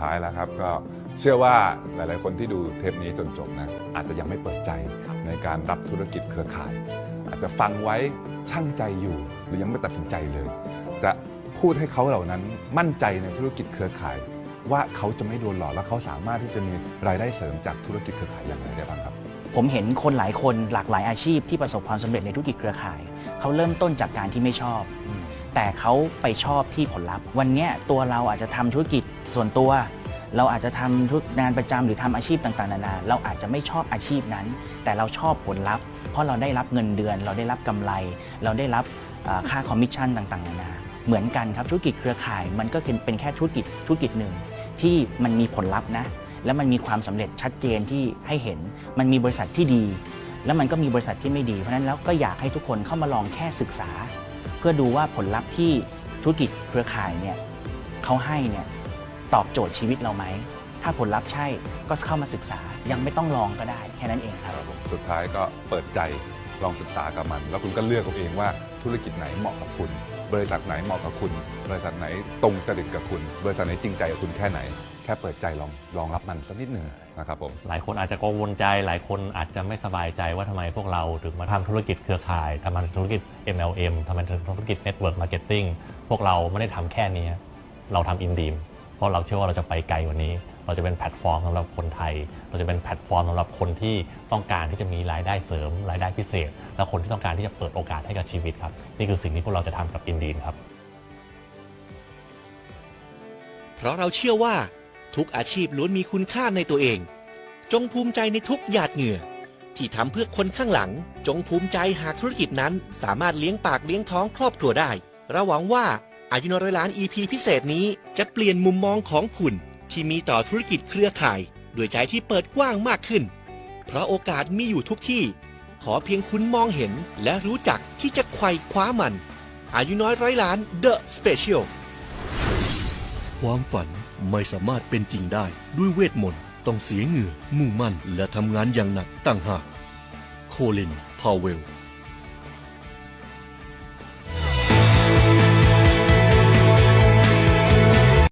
ท้ายแล้วครับ ก็เชื่อว่าหลาย ๆ คนที่ดูเทปนี้จนจบนะอาจจะยังไม่เปิดใจในการรับธุรกิจเครือข่าย อาจจะฟังไว้ช่างใจอยู่หรือยังไม่ตัดสินใจเลย จะพูดให้เขาเหล่านั้นมั่นใจในธุรกิจเครือข่าย ว่าเขาจะไม่โดนหลอกและเขาสามารถที่จะมีรายได้เสริมจากธุรกิจเครือข่ายอย่างไรได้บ้างครับผมเห็นคนหลายคนหลากหลายอาชีพที่ประสบความสำเร็จในธุรกิจเครือข่าย เขาเริ่มต้นจากการที่ไม่ชอบ แต่เขาไปชอบที่ผลลัพธ์ วันนี้ตัวเราอาจจะทำธุรกิจส่วนตัว เราอาจจะทำธุรงานประจำหรือทำอาชีพต่างๆนานาเราอาจจะไม่ชอบอาชีพนั้น แต่เราชอบผลลัพธ์ เพราะเราได้รับเงินเดือน เราได้รับกำไร เราได้รับค่าคอมมิชชั่นต่างๆนานาเหมือนกันครับธุรกิจเครือข่ายมันก็เป็นแค่ธุรกิจธุรกิจหนึ่ง ที่มันมีผลลัพธ์นะและมันมีความสำเร็จชัดเจนที่ให้เห็น มันมีบริษัทที่ดี แล้วมันก็มีบริษัทที่ไม่ดี เพราะนั้นแล้วก็อยากให้ทุกคนเข้ามาลองแค่ศึกษา เพื่อดูว่าผลลัพธ์ที่ธุรกิจเครือข่ายเนี่ยเขาให้เนี่ยตอบโจทย์ชีวิตเราไหม ถ้าผลลัพธ์ใช่ก็เข้ามาศึกษายังไม่ต้องลองก็ได้แค่นั้นเองครับ สุดท้ายก็เปิดใจ ลองศึกษากับมัน แล้วคุณก็เลือกเอาเองว่าธุรกิจไหนเหมาะกับคุณ บริษัทไหนเหมาะกับคุณ บริษัทไหนตรงจริตกับคุณ บริษัทไหนจริงใจกับคุณแค่ไหน แค่เปิดใจลองลองรับมันสักนิดหนึ่งนะครับผมหลายคนอาจจะกังวลใจ หลายคนอาจจะไม่สบายใจว่าทำไมพวกเราถึงมาทำธุรกิจเครือข่ายทำธุรกิจ MLM ทำธุรกิจ Network Marketing พวกเราไม่ได้ทำแค่นี้ เราทำอินดีมเพราะเราเชื่อว่าเราจะไปไกลกว่านี้ เราจะเป็นแพลตฟอร์มสำหรับคนไทย เราจะเป็นแพลตฟอร์มสำหรับคนที่ต้องการที่จะมีรายได้เสริม รายได้พิเศษ และคนที่ต้องการที่จะเปิดโอกาสให้กับชีวิตครับ นี่คือสิ่งที่พวกเราจะทำกับอินดีมครับ เพราะเราเชื่อว่าทุกอาชีพล้วนมีคุณค่าในตัวเอง จงภูมิใจในทุกหยาดเหงื่อ ที่ทำเพื่อคนข้างหลัง จงภูมิใจหากธุรกิจนั้น สามารถเลี้ยงปากเลี้ยงท้องครอบครัวได้เราหวังว่าอายุนร้อยล้าน EP พิเศษนี้จะเปลี่ยนมุมมองของคุณ ที่มีต่อธุรกิจเครือข่ายด้วยใจที่เปิดกว้างมากขึ้น เพราะโอกาสมีอยู่ทุกที่ ขอเพียงคุณมองเห็นและรู้จักที่จะไขว่คว้ามัน อายุน้อยร้อยล้าน The Special ความฝันไม่สามารถเป็นจริงได้ด้วยเวทมนต์ต้องเสียเหงื่อ มุ่งมั่นและทำงานอย่างหนักตั้งหาก โคลิน พาวเวล